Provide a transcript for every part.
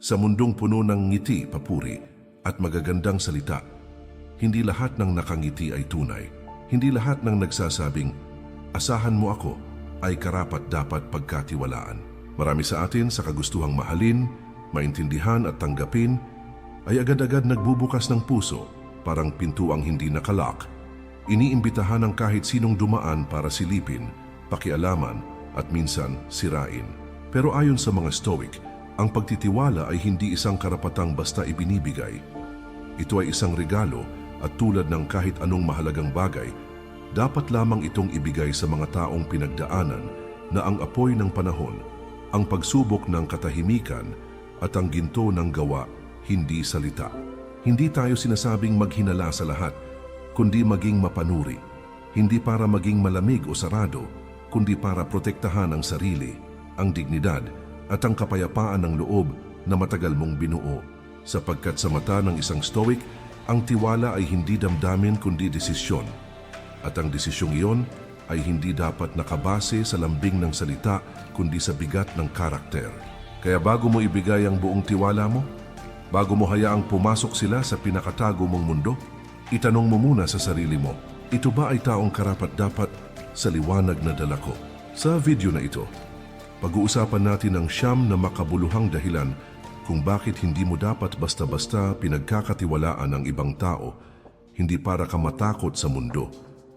Sa mundong puno ng ngiti, papuri at magagandang salita, hindi lahat ng nakangiti ay tunay. Hindi lahat ng nagsasabing, asahan mo ako, ay karapat dapat pagkatiwalaan. Marami sa atin sa kagustuhang mahalin, maintindihan at tanggapin, ay agad-agad nagbubukas ng puso, parang pintuang hindi nakalock. Iniimbitahan ng kahit sinong dumaan para silipin, pakialaman at minsan sirain. Pero ayon sa mga Stoic, ang pagtitiwala ay hindi isang karapatang basta ibinibigay. Ito ay isang regalo at tulad ng kahit anong mahalagang bagay, dapat lamang itong ibigay sa mga taong pinagdaanan na ang apoy ng panahon, ang pagsubok ng katahimikan at ang ginto ng gawa, hindi salita. Hindi tayo sinasabing maghinala sa lahat, kundi maging mapanuri. Hindi para maging malamig o sarado, kundi para protektahan ang sarili, ang dignidad at ang kapayapaan ng loob na matagal mong binuo. Sapagkat sa mata ng isang stoic, ang tiwala ay hindi damdamin kundi desisyon. At ang desisyong iyon ay hindi dapat nakabase sa lambing ng salita kundi sa bigat ng karakter. Kaya bago mo ibigay ang buong tiwala mo, bago mo hayaang pumasok sila sa pinakatago mong mundo, itanong mo muna sa sarili mo, ito ba ay taong karapat dapat sa liwanag na dala ko? Sa video na ito, pag-uusapan natin ang siyam na makabuluhang dahilan kung bakit hindi mo dapat basta-basta pinagkakatiwalaan ang ibang tao, hindi para ka matakot sa mundo,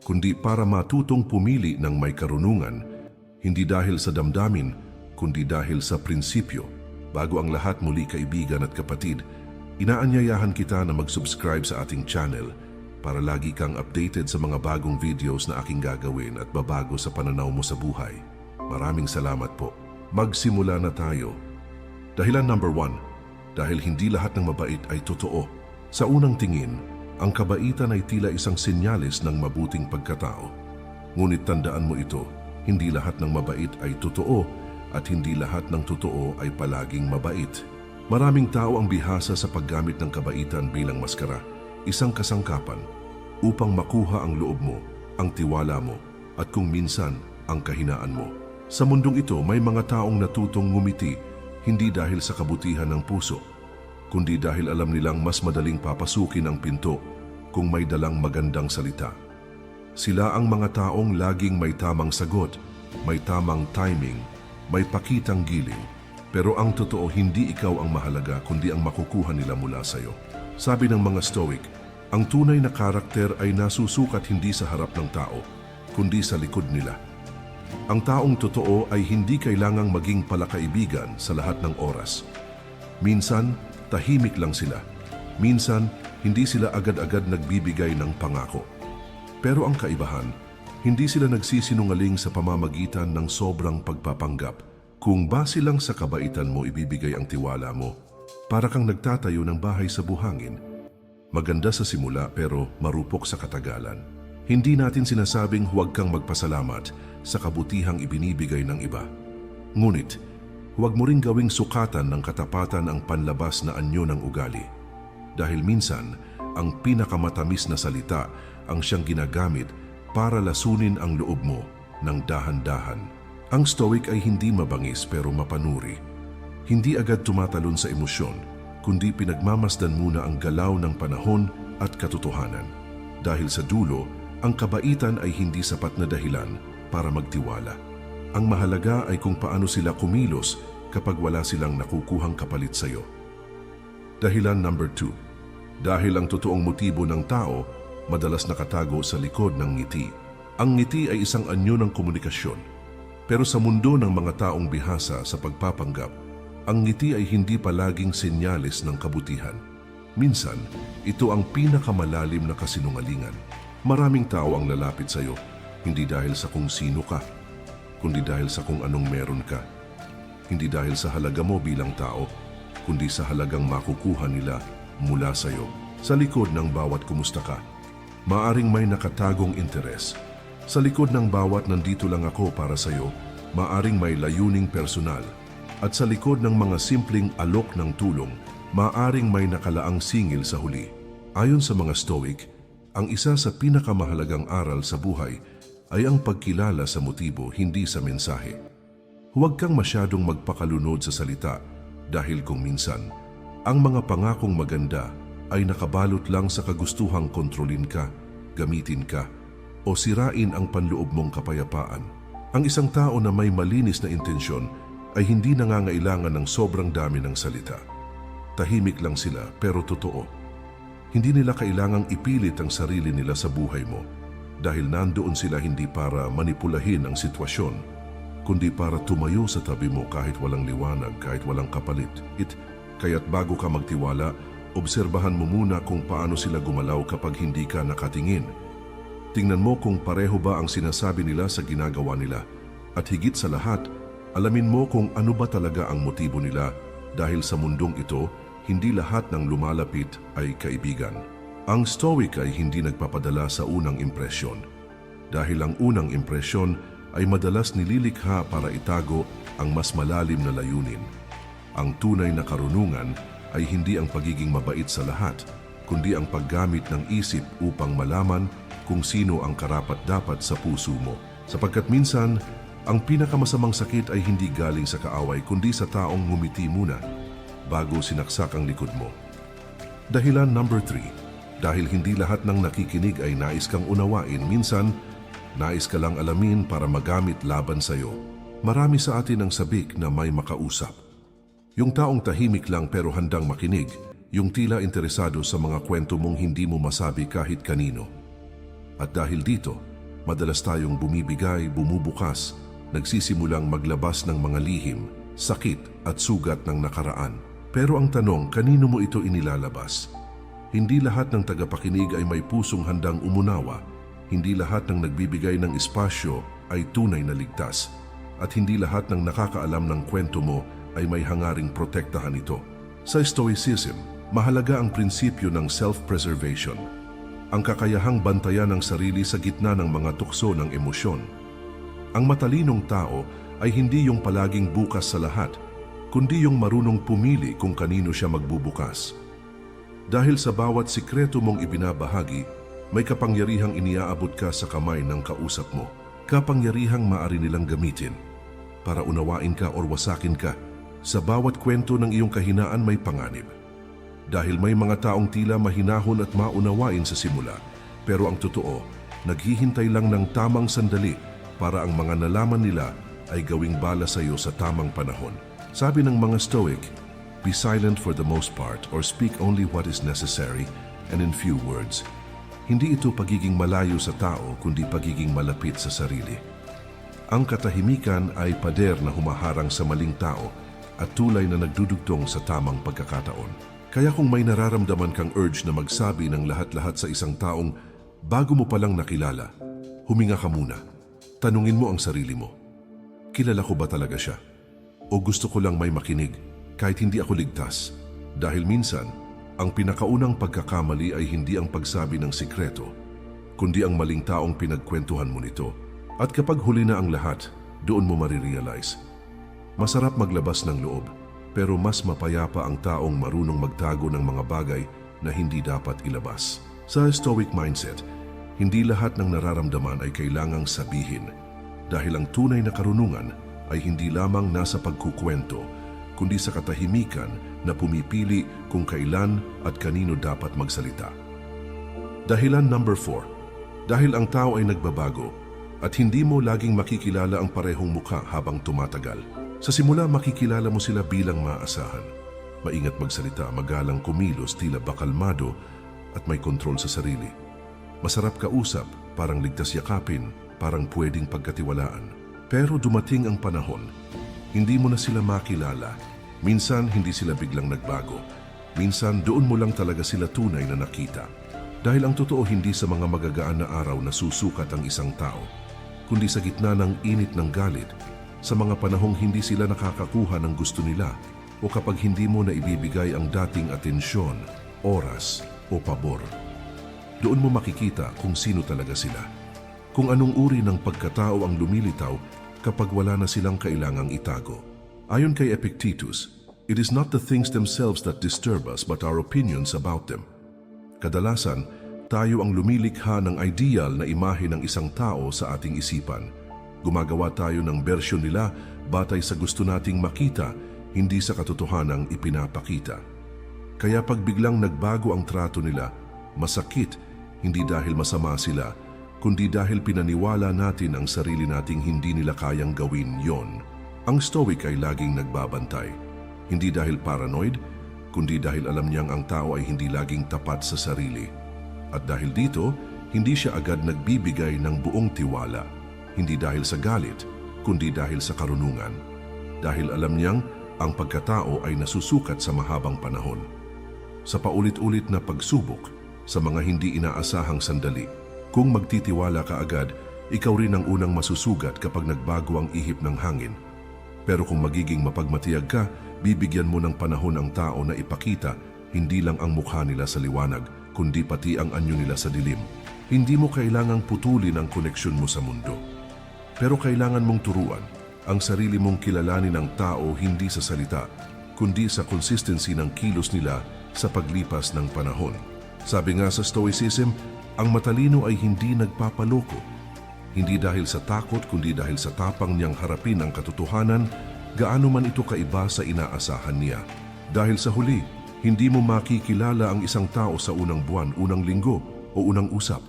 kundi para matutong pumili ng may karunungan, hindi dahil sa damdamin, kundi dahil sa prinsipyo. Bago ang lahat muli kaibigan at kapatid, inaanyayahan kita na mag-subscribe sa ating channel para lagi kang updated sa mga bagong videos na aking gagawin at babago sa pananaw mo sa buhay. Maraming salamat po. Magsimula na tayo. Dahilan number one, dahil hindi lahat ng mabait ay totoo. Sa unang tingin, ang kabaitan ay tila isang sinyalis ng mabuting pagkatao. Ngunit tandaan mo ito, hindi lahat ng mabait ay totoo at hindi lahat ng totoo ay palaging mabait. Maraming tao ang bihasa sa paggamit ng kabaitan bilang maskara, isang kasangkapan, upang makuha ang loob mo, ang tiwala mo, at kung minsan, ang kahinaan mo. Sa mundong ito, may mga taong natutong ngumiti hindi dahil sa kabutihan ng puso, kundi dahil alam nilang mas madaling papasukin ang pinto kung may dalang magandang salita. Sila ang mga taong laging may tamang sagot, may tamang timing, may pakitang giling. Pero ang totoo, hindi ikaw ang mahalaga kundi ang makukuha nila mula sa iyo. Sabi ng mga Stoic, ang tunay na karakter ay nasusukat hindi sa harap ng tao, kundi sa likod nila. Ang taong totoo ay hindi kailangang maging palakaibigan sa lahat ng oras. Minsan, tahimik lang sila. Minsan, hindi sila agad-agad nagbibigay ng pangako. Pero ang kaibahan, hindi sila nagsisinungaling sa pamamagitan ng sobrang pagpapanggap. Kung base lang sa kabaitan mo ibibigay ang tiwala mo, para kang nagtatayo ng bahay sa buhangin. Maganda sa simula pero marupok sa katagalan. Hindi natin sinasabing huwag kang magpasalamat sa kabutihang ibinibigay ng iba. Ngunit, huwag mo ring gawing sukatan ng katapatan ang panlabas na anyo ng ugali. Dahil minsan, ang pinakamatamis na salita ang siyang ginagamit para lasunin ang loob mo ng dahan-dahan. Ang stoic ay hindi mabangis pero mapanuri. Hindi agad tumatalon sa emosyon, kundi pinagmamasdan muna ang galaw ng panahon at katotohanan. Dahil sa dulo, ang kabaitan ay hindi sapat na dahilan para magtiwala. Ang mahalaga ay kung paano sila kumilos kapag wala silang nakukuhang kapalit sa iyo. Dahilan number two, dahil ang totoong motibo ng tao madalas nakatago sa likod ng ngiti. Ang ngiti ay isang anyo ng komunikasyon. Pero sa mundo ng mga taong bihasa sa pagpapanggap, ang ngiti ay hindi palaging senyalis ng kabutihan. Minsan, ito ang pinakamalalim na kasinungalingan. Maraming tao ang lalapit sa iyo, hindi dahil sa kung sino ka, kundi dahil sa kung anong meron ka. Hindi dahil sa halaga mo bilang tao, kundi sa halagang makukuha nila mula sa iyo. Sa likod ng bawat kumusta ka, maaring may nakatagong interes. Sa likod ng bawat nandito lang ako para sa iyo, maaring may layuning personal. At sa likod ng mga simpleng alok ng tulong, maaring may nakalaang singil sa huli. Ayon sa mga Stoic, ang isa sa pinakamahalagang aral sa buhay ay ang pagkilala sa motibo, hindi sa mensahe. Huwag kang masyadong magpakalunod sa salita, Dahil kung minsan, ang mga pangakong maganda ay nakabalot lang sa kagustuhang kontrolin ka, gamitin ka, o sirain ang panloob mong kapayapaan. Ang isang tao na may malinis na intensyon ay hindi nangangailangan ng sobrang dami ng salita. Tahimik lang sila pero totoo. Hindi nila kailangang ipilit ang sarili nila sa buhay mo dahil nandoon sila hindi para manipulahin ang sitwasyon, kundi para tumayo sa tabi mo kahit walang liwanag, kahit walang kapalit. It, kaya't bago ka magtiwala, obserbahan mo muna kung paano sila gumalaw kapag hindi ka nakatingin. Tingnan mo kung pareho ba ang sinasabi nila sa ginagawa nila. At higit sa lahat, alamin mo kung ano ba talaga ang motibo nila dahil sa mundong ito, hindi lahat ng lumalapit ay kaibigan. Ang Stoic ay hindi nagpapadala sa unang impresyon. Dahil ang unang impresyon ay madalas nililikha para itago ang mas malalim na layunin. Ang tunay na karunungan ay hindi ang pagiging mabait sa lahat, kundi ang paggamit ng isip upang malaman kung sino ang karapat-dapat sa puso mo. Sapagkat minsan, ang pinakamasamang sakit ay hindi galing sa kaaway kundi sa taong ngumiti muna bago sinaksak ang likod mo. Dahilan number 3. Dahil hindi lahat ng nakikinig ay nais kang unawain, minsan nais ka lang alamin para magamit laban sa iyo. Marami sa atin ang sabik na may makausap. Yung taong tahimik lang pero handang makinig, yung tila interesado sa mga kwento mong hindi mo masabi kahit kanino. At dahil dito, madalas tayong bumibigay, bumubukas, nagsisimulang maglabas ng mga lihim, sakit at sugat ng nakaraan. Pero ang tanong, kanino mo ito inilalabas? Hindi lahat ng tagapakinig ay may pusong handang umunawa. Hindi lahat ng nagbibigay ng espasyo ay tunay na ligtas. At hindi lahat ng nakakaalam ng kwento mo ay may hangaring protektahan ito. Sa Stoicism, mahalaga ang prinsipyo ng self-preservation. Ang kakayahang bantayan ng sarili sa gitna ng mga tukso ng emosyon. Ang matalinong tao ay hindi yung palaging bukas sa lahat, kundi yung marunong pumili kung kanino siya magbubukas. Dahil sa bawat sikreto mong ibinabahagi, may kapangyarihang iniaabot ka sa kamay ng kausap mo. Kapangyarihang maari nilang gamitin para unawain ka or wasakin ka. Sa bawat kwento ng iyong kahinaan may panganib. Dahil may mga taong tila mahinahon at maunawain sa simula, pero ang totoo, naghihintay lang ng tamang sandali para ang mga nalaman nila ay gawing bala sa iyo sa tamang panahon. Sabi ng mga Stoic, Be silent for the most part or speak only what is necessary and in few words. Hindi ito pagiging malayo sa tao kundi pagiging malapit sa sarili. Ang katahimikan ay pader na humaharang sa maling tao at tulay na nagdudugtong sa tamang pagkakataon. Kaya kung may nararamdaman kang urge na magsabi ng lahat-lahat sa isang taong bago mo palang nakilala, huminga ka muna. Tanungin mo ang sarili mo. Kilala ko ba talaga siya? O gusto ko lang may makinig? kahit hindi ako ligtas. Dahil minsan, ang pinakaunang pagkakamali ay hindi ang pagsabi ng sikreto, kundi ang maling taong pinagkwentuhan mo nito. At kapag huli na ang lahat, doon mo marirealize. Masarap maglabas ng loob, pero mas mapayapa ang taong marunong magtago ng mga bagay na hindi dapat ilabas. Sa Stoic mindset, hindi lahat ng nararamdaman ay kailangang sabihin dahil ang tunay na karunungan ay hindi lamang nasa pagkukwento, kundi sa katahimikan na pumipili kung kailan at kanino dapat magsalita. Dahilan number 4. Dahil ang tao ay nagbabago at hindi mo laging makikilala ang parehong mukha habang tumatagal. Sa simula makikilala mo sila bilang maasahan. Maingat magsalita, magalang kumilos, tila bakalmado at may kontrol sa sarili. Masarap kausap, parang ligtas yakapin, parang pwedeng pagkatiwalaan. Pero dumating ang panahon hindi mo na sila makilala. Minsan, hindi sila biglang nagbago. Minsan, doon mo lang talaga sila tunay na nakita. Dahil ang totoo hindi sa mga magagaan na araw na susukat ang isang tao, kundi sa gitna ng init ng galit, sa mga panahong hindi sila nakakakuha ng gusto nila o kapag hindi mo na ibibigay ang dating atensyon, oras o pabor. Doon mo makikita kung sino talaga sila. Kung anong uri ng pagkatao ang lumilitaw kapag wala na silang kailangang itago. Ayon kay Epictetus, it is not the things themselves that disturb us but our opinions about them. Kadalasan, tayo ang lumilikha ng ideal na imahe ng isang tao sa ating isipan. Gumagawa tayo ng bersyon nila batay sa gusto nating makita, hindi sa katotohanang ipinapakita. Kaya pag biglang nagbago ang trato nila, masakit hindi dahil masama sila, kundi dahil pinaniwala natin ang sarili nating hindi nila kayang gawin yon. Ang stoic ay laging nagbabantay, hindi dahil paranoid, kundi dahil alam niyang ang tao ay hindi laging tapat sa sarili. At dahil dito, hindi siya agad nagbibigay ng buong tiwala, hindi dahil sa galit, kundi dahil sa karunungan. Dahil alam niyang ang pagkatao ay nasusukat sa mahabang panahon. Sa paulit-ulit na pagsubok, sa mga hindi inaasahang sandali, kung magtitiwala ka agad, ikaw rin ang unang masusugat kapag nagbago ang ihip ng hangin. Pero kung magiging mapagmatiyag ka, bibigyan mo ng panahon ang tao na ipakita hindi lang ang mukha nila sa liwanag, kundi pati ang anyo nila sa dilim. Hindi mo kailangang putulin ang koneksyon mo sa mundo. Pero kailangan mong turuan ang sarili mong kilalanin ng tao hindi sa salita, kundi sa consistency ng kilos nila sa paglipas ng panahon. Sabi nga sa Stoicism, ang matalino ay hindi nagpapaloko. Hindi dahil sa takot kundi dahil sa tapang niyang harapin ang katotohanan, gaano man ito kaiba sa inaasahan niya. Dahil sa huli, hindi mo makikilala ang isang tao sa unang buwan, unang linggo o unang usap.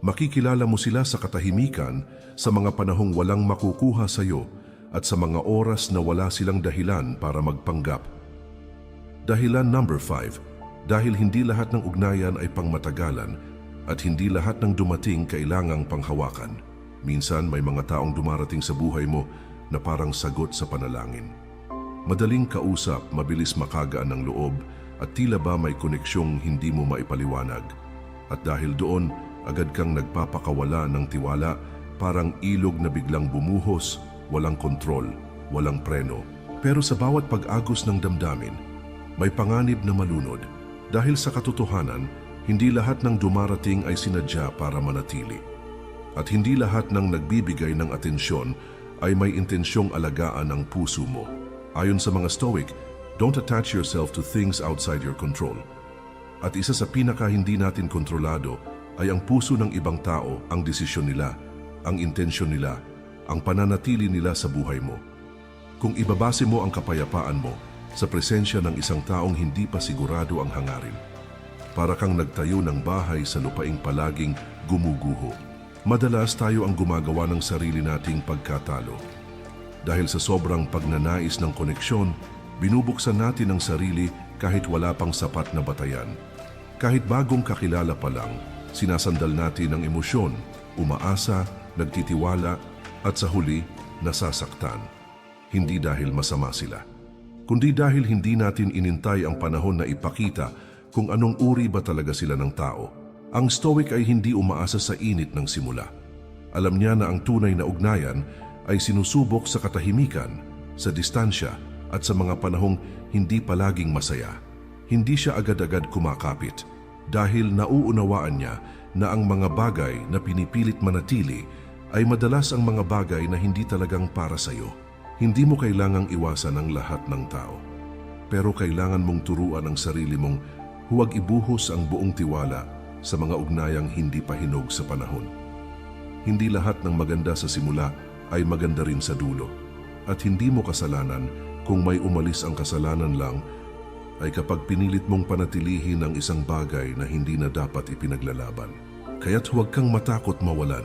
Makikilala mo sila sa katahimikan sa mga panahong walang makukuha sa iyo at sa mga oras na wala silang dahilan para magpanggap. Dahilan number 5, dahil hindi lahat ng ugnayan ay pangmatagalan at hindi lahat ng dumating kailangang panghawakan. Minsan may mga taong dumarating sa buhay mo na parang sagot sa panalangin. Madaling kausap, mabilis makagaan ng loob at tila ba may koneksyong hindi mo maipaliwanag. At dahil doon, agad kang nagpapakawala ng tiwala, parang ilog na biglang bumuhos, walang kontrol, walang preno. Pero sa bawat pag-agos ng damdamin, may panganib na malunod dahil sa katotohanan, hindi lahat ng dumarating ay sinadya para manatili. At hindi lahat ng nagbibigay ng atensyon ay may intensyong alagaan ang puso mo. Ayon sa mga Stoic, don't attach yourself to things outside your control. At isa sa pinaka hindi natin kontrolado ay ang puso ng ibang tao, ang desisyon nila, ang intensyon nila, ang pananatili nila sa buhay mo. Kung ibabase mo ang kapayapaan mo sa presensya ng isang taong hindi pa sigurado ang hangarin, para kang nagtayo ng bahay sa lupaing palaging gumuguho. Madalas tayo ang gumagawa ng sarili nating pagkatalo. Dahil sa sobrang pagnanais ng koneksyon, binubuksan natin ang sarili kahit wala pang sapat na batayan. Kahit bagong kakilala pa lang, sinasandal natin ang emosyon, umaasa, nagtitiwala, at sa huli, nasasaktan. Hindi dahil masama sila, kundi dahil hindi natin inintay ang panahon na ipakita kung anong uri ba talaga sila ng tao. Ang Stoic ay hindi umaasa sa init ng simula. Alam niya na ang tunay na ugnayan ay sinusubok sa katahimikan, sa distansya at sa mga panahong hindi palaging masaya. Hindi siya agad-agad kumakapit dahil nauunawaan niya na ang mga bagay na pinipilit manatili ay madalas ang mga bagay na hindi talagang para sa iyo. Hindi mo kailangang iwasan ang lahat ng tao. Pero kailangan mong turuan ang sarili mong huwag ibuhos ang buong tiwala sa mga ugnayang hindi pa hinog sa panahon. Hindi lahat ng maganda sa simula ay maganda rin sa dulo. At hindi mo kasalanan kung may umalis ang kasalanan lang ay kapag pinilit mong panatilihin ang isang bagay na hindi na dapat ipinaglalaban. Kaya't huwag kang matakot mawalan.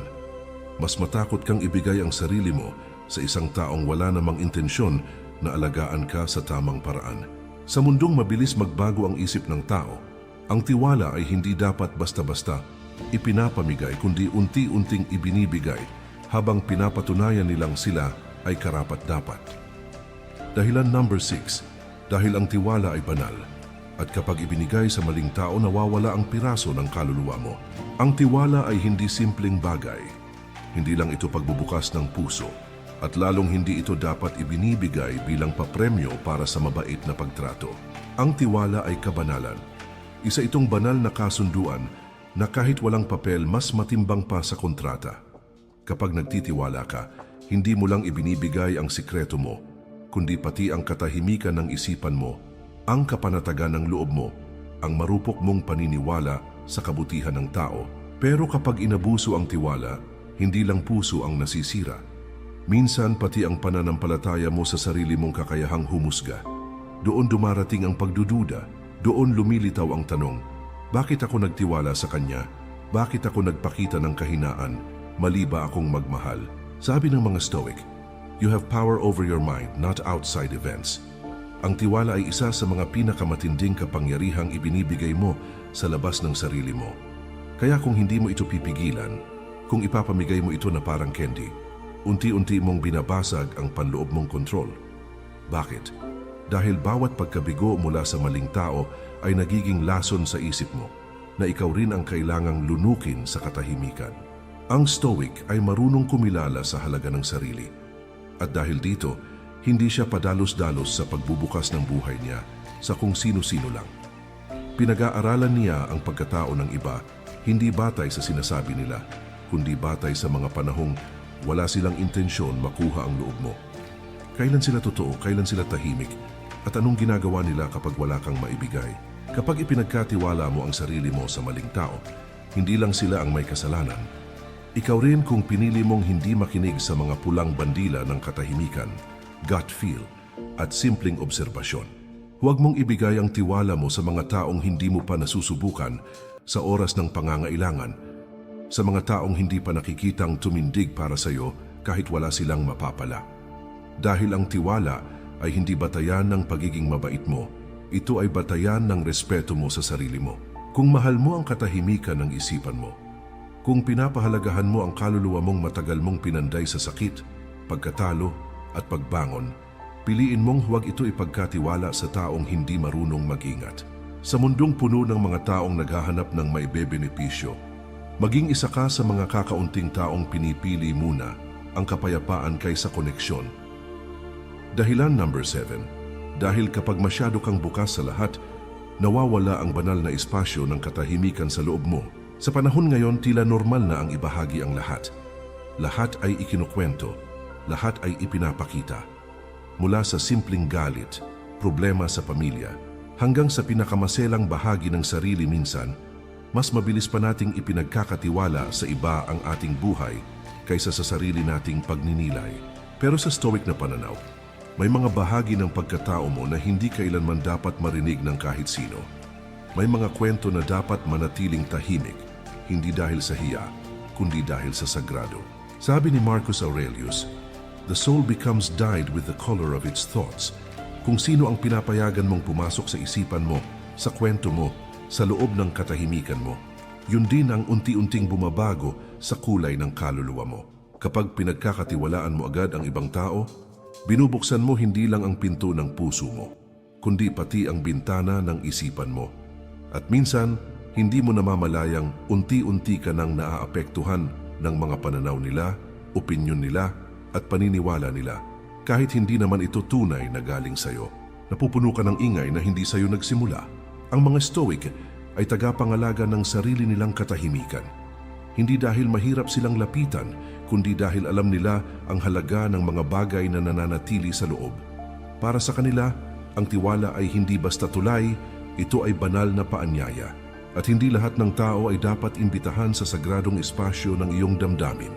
Mas matakot kang ibigay ang sarili mo sa isang taong wala namang intensyon na alagaan ka sa tamang paraan. Sa mundong mabilis magbago ang isip ng tao, ang tiwala ay hindi dapat basta-basta ipinapamigay kundi unti-unting ibinibigay habang pinapatunayan nilang sila ay karapat-dapat. Dahilan number 6, dahil ang tiwala ay banal at kapag ibinigay sa maling tao nawawala ang piraso ng kaluluwa mo. Ang tiwala ay hindi simpleng bagay. Hindi lang ito pagbubukas ng puso at lalong hindi ito dapat ibinibigay bilang papremyo para sa mabait na pagtrato. Ang tiwala ay kabanalan. Isa itong banal na kasunduan na kahit walang papel mas matimbang pa sa kontrata. Kapag nagtitiwala ka, hindi mo lang ibinibigay ang sikreto mo, kundi pati ang katahimikan ng isipan mo, ang kapanatagan ng loob mo, ang marupok mong paniniwala sa kabutihan ng tao. Pero kapag inabuso ang tiwala, hindi lang puso ang nasisira, Minsan pati ang pananampalataya mo sa sarili mong kakayahang humusga. Doon dumarating ang pagdududa, doon lumilitaw ang tanong, bakit ako nagtiwala sa Kanya? Bakit ako nagpakita ng kahinaan? Mali ba akong magmahal? Sabi ng mga Stoic, You have power over your mind, not outside events. Ang tiwala ay isa sa mga pinakamatinding kapangyarihang ibinibigay mo sa labas ng sarili mo. Kaya kung hindi mo ito pipigilan, kung ipapamigay mo ito na parang candy, unti-unti mong binabasag ang panloob mong kontrol. Bakit? Dahil bawat pagkabigo mula sa maling tao ay nagiging lason sa isip mo na ikaw rin ang kailangang lunukin sa katahimikan. Ang Stoic ay marunong kumilala sa halaga ng sarili. At dahil dito, hindi siya padalos-dalos sa pagbubukas ng buhay niya sa kung sino-sino lang. Pinag-aaralan niya ang pagkatao ng iba, hindi batay sa sinasabi nila, kundi batay sa mga panahong wala silang intensyon makuha ang loob mo. Kailan sila totoo, kailan sila tahimik, at anong ginagawa nila kapag wala kang maibigay. Kapag ipinagkatiwala mo ang sarili mo sa maling tao, hindi lang sila ang may kasalanan. Ikaw rin kung pinili mong hindi makinig sa mga pulang bandila ng katahimikan, gut feel, at simpleng obserbasyon. Huwag mong ibigay ang tiwala mo sa mga taong hindi mo pa nasusubukan sa oras ng pangangailangan, sa mga taong hindi pa nakikitang tumindig para sa iyo kahit wala silang mapapala. Dahil ang tiwala ay hindi batayan ng pagiging mabait mo, ito ay batayan ng respeto mo sa sarili mo. Kung mahal mo ang katahimikan ng isipan mo, kung pinapahalagahan mo ang kaluluwa mong matagal mong pinanday sa sakit, pagkatalo at pagbangon, piliin mong huwag ito ipagkatiwala sa taong hindi marunong mag-ingat. Sa mundong puno ng mga taong naghahanap ng may bebenepisyo, maging isa ka sa mga kakaunting taong pinipili muna ang kapayapaan kaysa koneksyon. Dahilan number 7. Dahil kapag masyado kang bukas sa lahat, nawawala ang banal na espasyo ng katahimikan sa loob mo. Sa panahon ngayon, tila normal na ang ibahagi ang lahat. Lahat ay ikinukwento, lahat ay ipinapakita. Mula sa simpleng galit, problema sa pamilya, hanggang sa pinakamaselang bahagi ng sarili minsan, mas mabilis pa nating ipinagkakatiwala sa iba ang ating buhay kaysa sa sarili nating pagninilay. Pero sa stoic na pananaw, may mga bahagi ng pagkatao mo na hindi kailanman dapat marinig ng kahit sino. May mga kwento na dapat manatiling tahimik, hindi dahil sa hiya, kundi dahil sa sagrado. Sabi ni Marcus Aurelius, The soul becomes dyed with the color of its thoughts. Kung sino ang pinapayagan mong pumasok sa isipan mo, sa kwento mo, sa loob ng katahimikan mo, yun din ang unti-unting bumabago sa kulay ng kaluluwa mo. Kapag pinagkakatiwalaan mo agad ang ibang tao, binubuksan mo hindi lang ang pinto ng puso mo, kundi pati ang bintana ng isipan mo. At minsan, hindi mo namamalayang unti-unti ka nang naaapektuhan ng mga pananaw nila, opinyon nila, at paniniwala nila. Kahit hindi naman ito tunay na galing sa'yo. Napupuno ka ng ingay na hindi sa'yo nagsimula. Ang mga stoic ay tagapangalaga ng sarili nilang katahimikan. Hindi dahil mahirap silang lapitan, kundi dahil alam nila ang halaga ng mga bagay na nananatili sa loob. Para sa kanila, ang tiwala ay hindi basta tulay, ito ay banal na paanyaya. At hindi lahat ng tao ay dapat imbitahan sa sagradong espasyo ng iyong damdamin.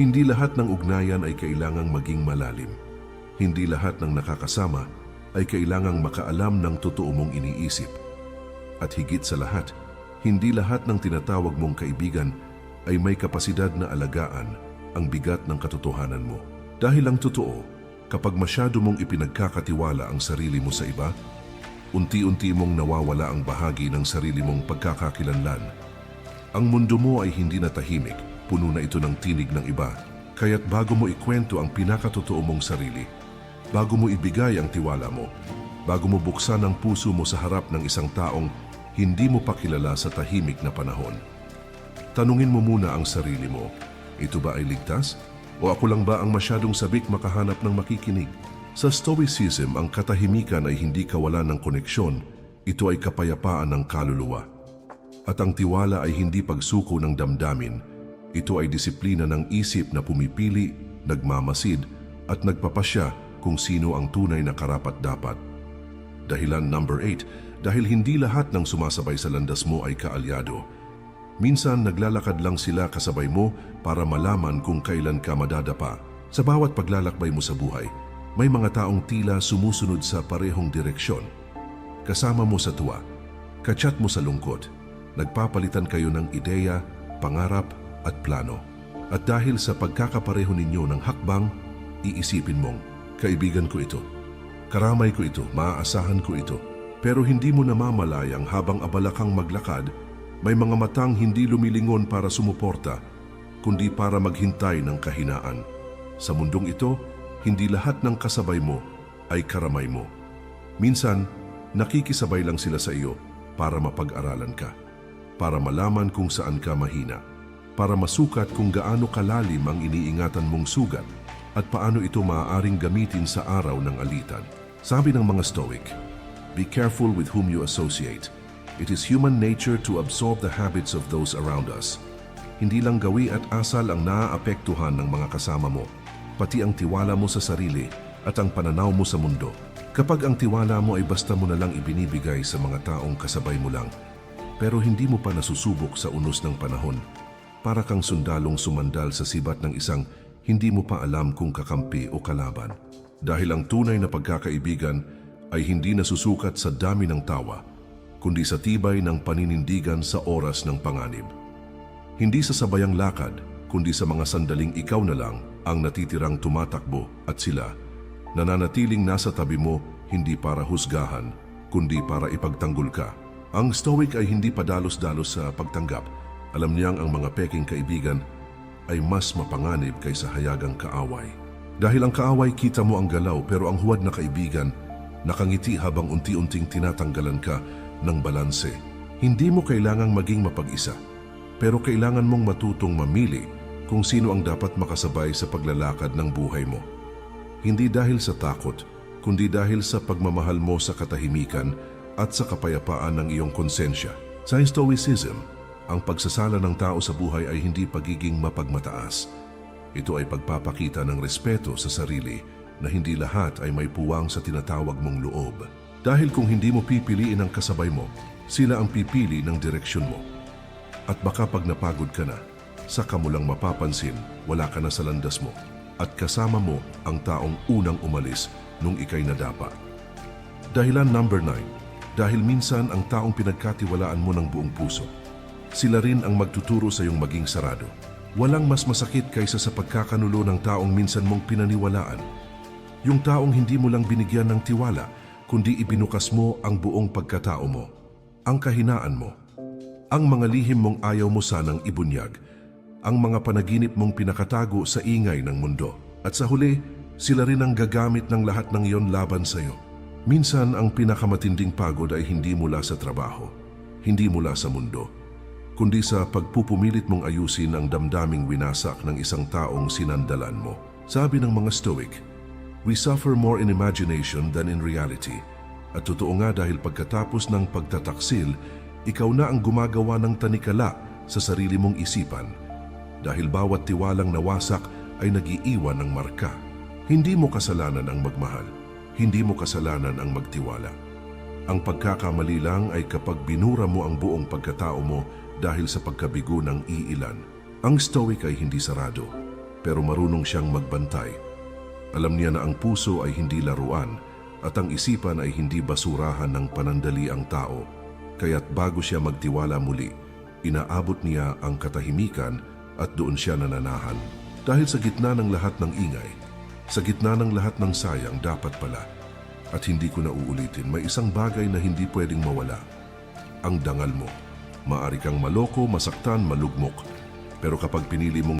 Hindi lahat ng ugnayan ay kailangang maging malalim. Hindi lahat ng nakakasama ay kailangang makaalam ng totoo mong iniisip. At higit sa lahat, hindi lahat ng tinatawag mong kaibigan ay may kapasidad na alagaan ang bigat ng katotohanan mo. Dahil ang totoo, kapag masyado mong ipinagkakatiwala ang sarili mo sa iba, unti-unti mong nawawala ang bahagi ng sarili mong pagkakakilanlan. Ang mundo mo ay hindi na tahimik, puno na ito ng tinig ng iba. Kaya't bago mo ikwento ang pinakatotoo mong sarili, bago mo ibigay ang tiwala mo, bago mo buksan ang puso mo sa harap ng isang taong hindi mo pa sa tahimik na panahon. Tanungin mo muna ang sarili mo, ito ba ay ligtas? O ako lang ba ang masyadong sabik makahanap ng makikinig? Sa Stoicism, ang katahimikan ay hindi kawalan ng koneksyon, ito ay kapayapaan ng kaluluwa. At ang tiwala ay hindi pagsuko ng damdamin, ito ay disiplina ng isip na pumipili, nagmamasid, at nagpapasya kung sino ang tunay na karapat-dapat. Dahilan number 8, dahil hindi lahat ng sumasabay sa landas mo ay kaalyado. Minsan naglalakad lang sila kasabay mo para malaman kung kailan ka madadapa. Sa bawat paglalakbay mo sa buhay, may mga taong tila sumusunod sa parehong direksyon. Kasama mo sa tuwa, kachat mo sa lungkot, nagpapalitan kayo ng ideya, pangarap at plano. At dahil sa pagkakapareho ninyo ng hakbang, iisipin mong, kaibigan ko ito, karamay ko ito, maaasahan ko ito. Pero hindi mo namamalayang habang abala kang maglakad, may mga matang hindi lumilingon para sumuporta, kundi para maghintay ng kahinaan. Sa mundong ito, hindi lahat ng kasabay mo ay karamay mo. Minsan, nakikisabay lang sila sa iyo para mapag-aralan ka, para malaman kung saan ka mahina, para masukat kung gaano kalalim ang iniingatan mong sugat at paano ito maaaring gamitin sa araw ng alitan. Sabi ng mga Stoic, Be careful with whom you associate. It is human nature to absorb the habits of those around us. Hindi lang gawi at asal ang naaapektuhan ng mga kasama mo, pati ang tiwala mo sa sarili at ang pananaw mo sa mundo. Kapag ang tiwala mo ay basta mo na lang ibinibigay sa mga taong kasabay mo lang, pero hindi mo pa nasusubok sa unos ng panahon, para kang sundalong sumandal sa sibat ng isang hindi mo pa alam kung kakampi o kalaban. Dahil ang tunay na pagkakaibigan ay hindi nasusukat sa dami ng tawa, kundi sa tibay ng paninindigan sa oras ng panganib. Hindi sa sabayang lakad, kundi sa mga sandaling ikaw na lang ang natitirang tumatakbo at sila, nananatiling nasa tabi mo hindi para husgahan, kundi para ipagtanggol ka. Ang stoic ay hindi padalos-dalos sa pagtanggap. Alam niyang ang mga peking kaibigan ay mas mapanganib kaysa hayagang kaaway. Dahil ang kaaway kita mo ang galaw pero ang huwad na kaibigan nakangiti habang unti-unting tinatanggalan ka ng balanse. Hindi mo kailangang maging mapag-isa, pero kailangan mong matutong mamili kung sino ang dapat makasabay sa paglalakad ng buhay mo. Hindi dahil sa takot, kundi dahil sa pagmamahal mo sa katahimikan at sa kapayapaan ng iyong konsensya. Sa Stoicism, ang pagsasala ng tao sa buhay ay hindi pagiging mapagmataas. Ito ay pagpapakita ng respeto sa sarili na hindi lahat ay may puwang sa tinatawag mong loob. Dahil kung hindi mo pipiliin ang kasabay mo, sila ang pipili ng direksyon mo. At baka pag napagod ka na, saka mo lang mapapansin wala ka na sa landas mo at kasama mo ang taong unang umalis nung ikay nadapa. Dahilan number 9, dahil minsan ang taong pinagkatiwalaan mo ng buong puso. Sila rin ang magtuturo sa iyong maging sarado. Walang mas masakit kaysa sa pagkakanulo ng taong minsan mong pinaniwalaan. Yung taong hindi mo lang binigyan ng tiwala, kundi ibinukas mo ang buong pagkatao mo, ang kahinaan mo, ang mga lihim mong ayaw mo sanang ibunyag, ang mga panaginip mong pinakatago sa ingay ng mundo. At sa huli, sila rin ang gagamit ng lahat ng iyon laban sa iyo. Minsan ang pinakamatinding pagod ay hindi mula sa trabaho, hindi mula sa mundo, kundi sa pagpupumilit mong ayusin ang damdaming winasak ng isang taong sinandalan mo. Sabi ng mga Stoic, We suffer more in imagination than in reality. At totoo nga dahil pagkatapos ng pagtataksil, ikaw na ang gumagawa ng tanikala sa sarili mong isipan. Dahil bawat tiwalang nawasak ay nagiiwan ng marka. Hindi mo kasalanan ang magmahal. Hindi mo kasalanan ang magtiwala. Ang pagkakamali lang ay kapag binura mo ang buong pagkatao mo dahil sa pagkabigo ng iilan. Ang stoic ay hindi sarado, pero marunong siyang magbantay. Alam niya na ang puso ay hindi laruan at ang isipan ay hindi basurahan ng panandali ang tao. Kaya't bago siya magtiwala muli, inaabot niya ang katahimikan at doon siya nananahan. Dahil sa gitna ng lahat ng ingay, sa gitna ng lahat ng sayang dapat pala, at hindi ko na uulitin, may isang bagay na hindi pwedeng mawala. Ang dangal mo. Maari kang maloko, masaktan, malugmok. Pero kapag pinili mong